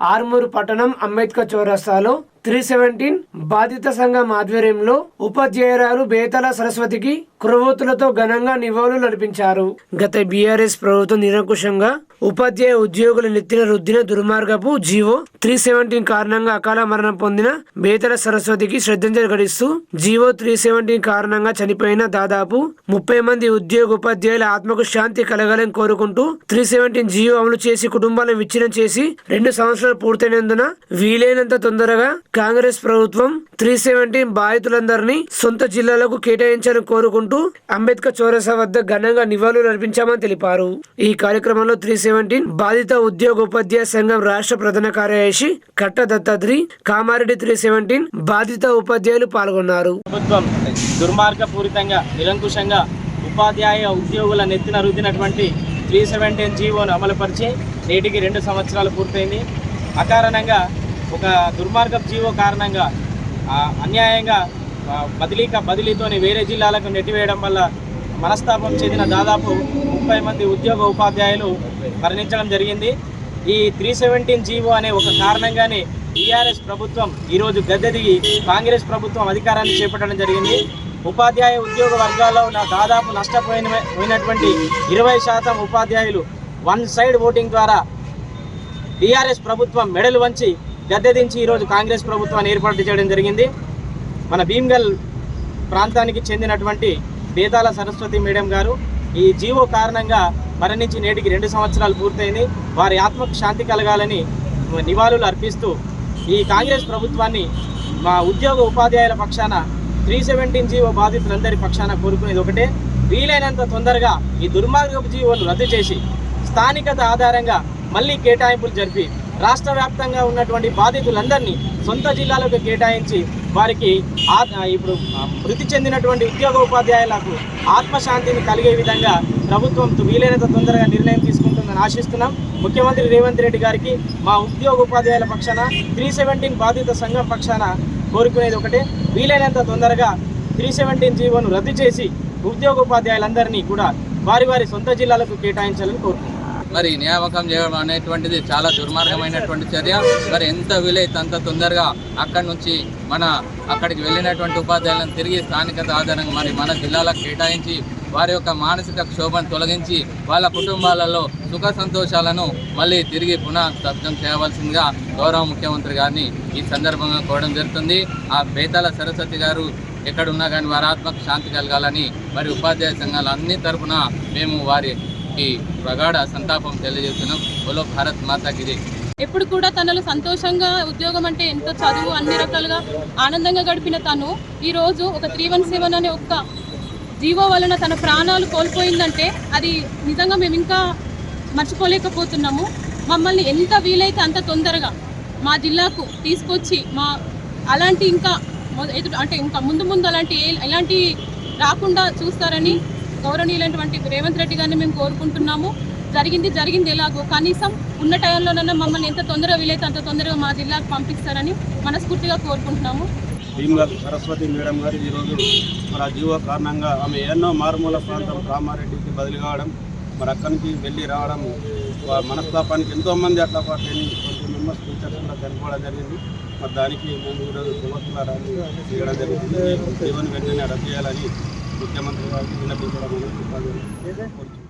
ఆర్మూరు పట్టణం అంబేద్కర్ చౌరస్తాలో three seventeen బాధిత సంఘం ఆధ్వర్యంలో ఉపాధ్యాయురాలు బేతల సరస్వతికి కురవోతులతో ఘనంగా నివాళులు అర్పించారు. గత బీఆర్ఎస్ ప్రభుత్వం నిరంకుశంగా ఉపాధ్యాయ ఉద్యోగుల నెత్తిన రుద్దిన దుర్మార్గపు జీవో త్రీ సెవెంటీన్ కారణంగా అకాల మరణం పొందిన బేతల సరస్వతికి శ్రద్ధాంజలి గడిస్తూ జీవో త్రీ సెవెంటీన్ కారణంగా చనిపోయిన దాదాపు ముప్పై మంది ఉద్యోగ ఉపాధ్యాయుల ఆత్మకు శాంతి కలగాలని కోరుకుంటూ త్రీ సెవెంటీన్ జీవో అమలు చేసి కుటుంబాలను విచ్ఛిన్నం చేసి రెండు సంవత్సరాలు పూర్తయినందున వీలైనంత తొందరగా కాంగ్రెస్ ప్రభుత్వం త్రీ సెవెంటీన్ బాధితులందరినీ సొంత జిల్లాలకు కేటాయించాలని కోరుకుంటూ అంబేద్కర్ చౌరసా వద్ద ఘనంగా నివాళులు అర్పించామని తెలిపారు. ఈ కార్యక్రమంలో త్రీ సెవెంటీన్ బాధిత ఉద్యోగ ఉపాధ్యాయ సంఘం రాష్ట్ర ప్రధాన కార్యదర్శి కట్ట దత్తాద్రి కామారెడ్డి త్రీ సెవెంటీన్ బాధిత ఉపాధ్యాయులు పాల్గొన్నారు. ప్రభుత్వం దుర్మార్గపూరితంగా నిరంకుశంగా ఉపాధ్యాయ ఉద్యోగుల నెత్తిన రుద్దినటువంటి త్రీ సెవెంటీన్ జీవోను అమలుపరిచి నేటికి రెండు సంవత్సరాలు పూర్తయింది. అకారణంగా ఒక దుర్మార్గ జీవో కారణంగా అన్యాయంగా బదిలీక బదిలీ బదిలీతోని వేరే జిల్లాలకు నెట్టివేయడం వల్ల మనస్తాపం చెందిన దాదాపు ముప్పై మంది ఉద్యోగ ఉపాధ్యాయులు మరణించడం జరిగింది. ఈ త్రీ సెవెంటీన్ జీవో అనే ఒక కారణంగానే టీఆర్ఎస్ ప్రభుత్వం ఈరోజు గద్దె దిగి కాంగ్రెస్ ప్రభుత్వం అధికారాన్ని చేపట్టడం జరిగింది. ఉపాధ్యాయ ఉద్యోగ వర్గాల్లో ఉన్న దాదాపు నష్టపోయిన పోయినటువంటి ఇరవై శాతం ఉపాధ్యాయులు వన్ సైడ్ ఓటింగ్ ద్వారా టీఆర్ఎస్ ప్రభుత్వం మెడలు వంచి గద్దె దించి ఈరోజు కాంగ్రెస్ ప్రభుత్వాన్ని ఏర్పాటు చేయడం జరిగింది. మన భీమ్గల్ ప్రాంతానికి చెందినటువంటి బేతాల సరస్వతి మేడం గారు ఈ జీవో కారణంగా మరణించి నేటికి రెండు సంవత్సరాలు పూర్తయింది. వారి ఆత్మకు శాంతి కలగాలని నివాళులు అర్పిస్తూ ఈ కాంగ్రెస్ ప్రభుత్వాన్ని మా ఉద్యోగ ఉపాధ్యాయుల పక్షాన త్రీ సెవెంటీన్ జీవో బాధితులందరి పక్షాన కోరుకునేది ఒకటే. వీలైనంత తొందరగా ఈ దుర్మార్గపు జీవోలు రద్దు చేసి స్థానికత ఆధారంగా మళ్ళీ కేటాయింపులు జరిపి రాష్ట్ర వ్యాప్తంగా ఉన్నటువంటి బాధితులందరినీ సొంత జిల్లాలకు కేటాయించి వారికి ఆ- ఇప్పుడు మృతి చెందినటువంటి ఉద్యోగ ఉపాధ్యాయులకు ఆత్మశాంతిని కలిగే విధంగా ప్రభుత్వం వీలైనంత తొందరగా నిర్ణయం తీసుకుంటుందని ఆశిస్తున్నాం. ముఖ్యమంత్రి రేవంత్ రెడ్డి గారికి మా ఉద్యోగ ఉపాధ్యాయుల పక్షాన త్రీ సెవెంటీన్ బాధిత సంఘం పక్షాన కోరుకునేది ఒకటే. వీలైనంత తొందరగా త్రీ సెవెంటీన్ జీవోను రద్దు చేసి ఉద్యోగ ఉపాధ్యాయులందరినీ కూడా వారి వారి సొంత జిల్లాలకు కేటాయించాలని కోరుకుంటున్నాం మరి నియామకం చేయడం అనేటువంటిది చాలా దుర్మార్గమైనటువంటి చర్య. మరి ఎంత వీలైతే అంత తొందరగా అక్కడి నుంచి మన అక్కడికి వెళ్ళినటువంటి ఉపాధ్యాయులను తిరిగి స్థానికత ఆధారంగా మరి మన జిల్లాలకు కేటాయించి వారి యొక్క మానసిక క్షోభను తొలగించి వాళ్ళ కుటుంబాలలో సుఖ సంతోషాలను మళ్ళీ తిరిగి పునః స్థబ్దం చేయవలసిందిగా గౌరవ ముఖ్యమంత్రి గారిని ఈ సందర్భంగా కోరడం జరుగుతుంది. ఆ బేతాల సరస్వతి గారు ఎక్కడున్నా కానీ వారి ఆత్మకు శాంతి కలగాలని మరి ఉపాధ్యాయ సంఘాల అన్ని తరపున మేము వారికి ప్రగాఢ సంతాపం తెలియజేస్తున్నాం. బోలో భారత్ మాతాకి ఎప్పుడు కూడా తనలో సంతోషంగా ఉద్యోగం అంటే ఎంతో చదువు అన్ని రకాలుగా ఆనందంగా గడిపిన తను ఈ రోజు ఒక త్రీ వన్ సెవెన్ అనే ఒక్క జీవో వలన తన ప్రాణాలు కోల్పోయిందంటే అది నిజంగా మేము ఇంకా మర్చిపోలేకపోతున్నాము. మమ్మల్ని ఎంత వీలైతే అంత తొందరగా మా జిల్లాకు తీసుకొచ్చి మా అలాంటి ఇంకా ఎదురు అంటే ఇంకా ముందు ముందు అలాంటి ఏ- ఎలాంటి రాకుండా చూస్తారని గౌరవనీయులైనటువంటి రేవంత్ రెడ్డి గారిని మేము కోరుకుంటున్నాము. జరిగింది జరిగింది ఎలాగో కనీసం ఉన్న టైంలోనన్నా మమ్మల్ని ఎంత తొందరగా వీలైతే అంత తొందరగా మా జిల్లాకు పంపిస్తారని మనస్ఫూర్తిగా కోరుకుంటున్నాము. భీమగల్ సరస్వతి మేడం గారు ఈరోజు మరి ఆ జీవో కారణంగా ఆమె ఎన్నో మారుమూల ప్రాంతం కామారెడ్డికి బదిలీ కావడం మరి అక్కడి నుంచి వెళ్ళి రావడం మనస్తాపానికి ఎంతోమంది అట్లా టెన్ ట్వంటీ మెంబర్స్ టీచర్స్ కూడా చనిపోవడం జరిగింది. మరి దానికి మేము ఈరోజు యువకుల ర్యాలీ చేయడం జరిగింది. జీవోని వెంటనే రద్దు చేయాలని ముఖ్యమంత్రి గారికి విన్నపించడం అనేది కోరుతున్నాం.